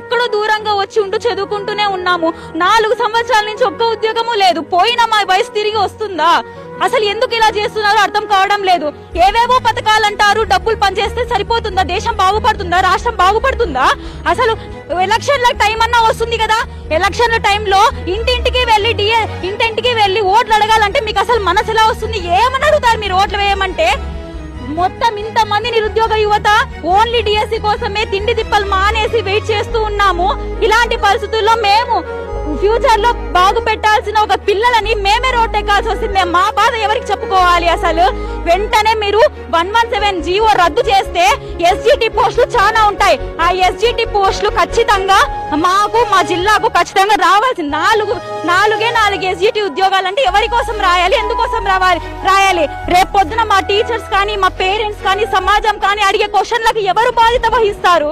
దూరంగా వచ్చి ఉంటూ చదువుకుంటూనే ఉన్నాము. నాలుగు సంవత్సరాల నుంచి ఒక్క ఉద్యోగము లేదు. పోయిన మా వయసు తిరిగి వస్తుందా? అసలు ఎందుకు ఇలా చేస్తున్నారో అర్థం కావడం లేదు. ఏవేవో పథకాలు అంటారు డబ్బులు పనిచేస్తే సరిపోతుందా? దేశం బాగుపడుతుందా? రాష్ట్రం బాగుపడుతుందా? అసలు ఎలక్షన్ల టైం అన్నా వస్తుంది కదా? ఎలక్షన్ల టైంలో ఇంటింటికి వెళ్ళి డిఏ ఇంటింటికి వెళ్ళి ఓట్లు అడగాలంటే మీకు అసలు మనసు ఎలా వస్తుంది? ఏమని అడుగుతారు మీరు ఓట్లు వేయమంటే? మొత్తం ఇంత మంది నిరుద్యోగ యువత ఓన్లీ డిఎస్సి కోసమే తిండి తిప్పలు మానేసి వెయిట్ చేస్తూ ఉన్నాము. ఇలాంటి పరిస్థితుల్లో మేము ఫ్యూచర్లో బాగు పెట్టాల్సిన ఒక పిల్లలని మేమే రోడ్ ఎక్కాల్సి వస్తుంది. మేము మా బాధ ఎవరికి చెప్పుకోవాలి అసలు? వెంటనే మీరు వన్ వన్ సెవెన్ జీవో రద్దు చేస్తే ఎస్జిటి పోస్టులు చాలా ఉంటాయి. ఆ ఎస్జిటి పోస్టులు ఖచ్చితంగా మాకు మా జిల్లాకు ఖచ్చితంగా రావాల్సింది నాలుగు నాలుగే నాలుగు ఎస్జిటి ఉద్యోగాలంటే ఎవరి కోసం రాయాలి? ఎందుకోసం రావాలి? రాయాలి. రేపు పొద్దున మా టీచర్స్ కానీ మా పేరెంట్స్ కానీ సమాజం కానీ అడిగే క్వశ్చన్లకు ఎవరు బాధ్యత వహిస్తారు?